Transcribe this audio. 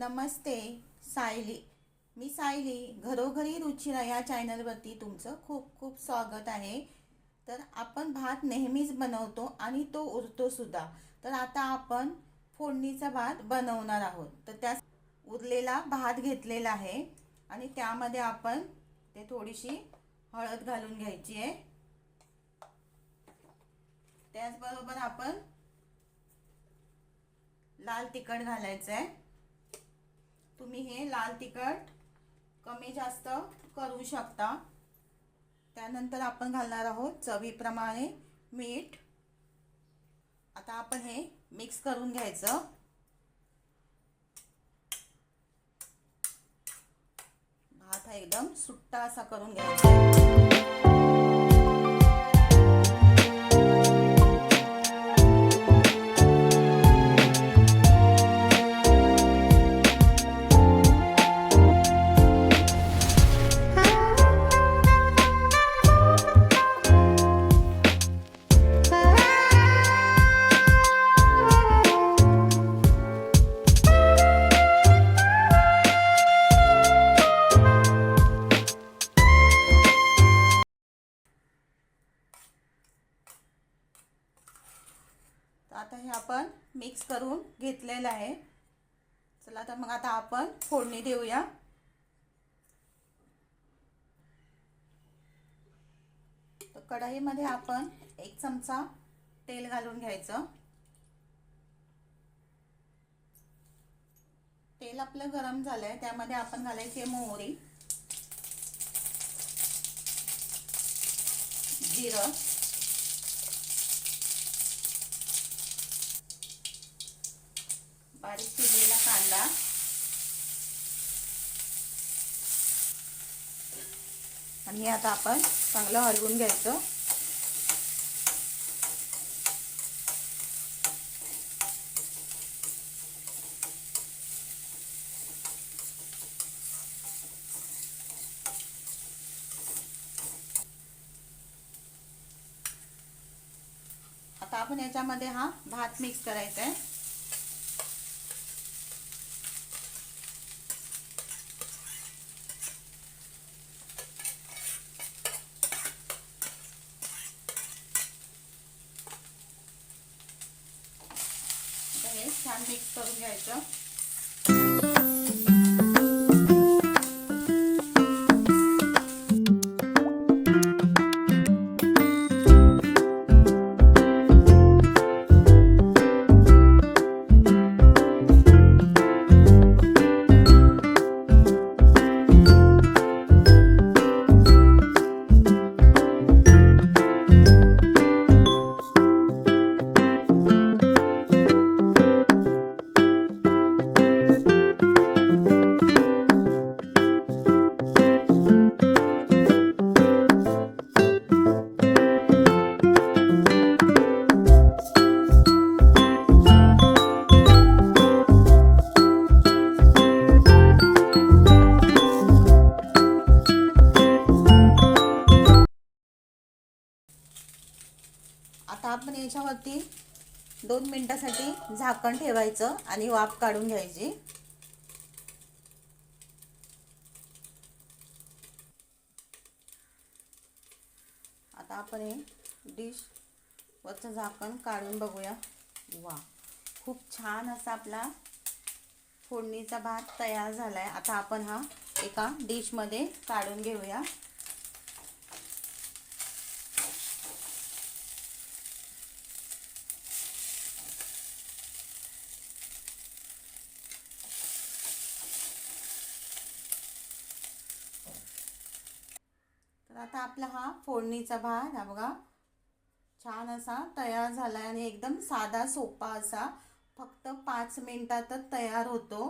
नमस्ते सायली. मी सायली घरोघरी रुचिरा या चॅनलवरती तुमचं खूप खूप स्वागत आहे. तर आपण भात नेहमीच बनवतो आणि तो उरतो सुद्धा. तर आता आपण फोडणीचा भात बनवणार आहोत. तर त्या उरलेला भात घेतलेला आहे आणि त्यामध्ये आपण ते थोडीशी हळद घालून घ्यायची आहे. त्याचबरोबर आपण लाल तिखट घालायचं आहे. तुम्ही हे लाल तिखट कमी जास्त करू शकता. त्यानंतर आपण घालणार आहोत चवीप्रमाणे मीठ. आता आपण हे मिक्स करून घ्यायचं. भात हा एकदम सुट्टा असा करून घ्यायचा. आता हे आपण मिक्स करून घेतलेलं आहे. चला तर मग आता आपण फोडणी देऊया. तर कढाईमध्ये आपण एक चमचा तेल घालून घ्यायचं. तेल आपलं गरम झालंय त्यामध्ये आपण घालायची मोहरी जिरं बारीक चिरलेला कांदा. आणि हे आता आपण चांगलं हलवून घ्यायचं. आता आपण याच्यामध्ये हा भात मिक्स करायचा आहे आता हे छान मिक्स करून घ्यायचं. आता आपण याच्यावरती दोन मिनिटासाठी झाकण ठेवायचं आणि वाफ काढून घ्यायची. आता आपण हे डिश वरचं झाकण काढून बघूया. वा खूप छान असा आपला फोडणीचा भात तयार झाला आहे आता आपण हा एका डिशमध्ये काढून घेऊया. तर आता आपला हा फोडणीचा भात हा बघा. छान असा तयार झाला आहे आणि एकदम साधा सोपा असा. फक्त पाच मिनटातच तयार होतो.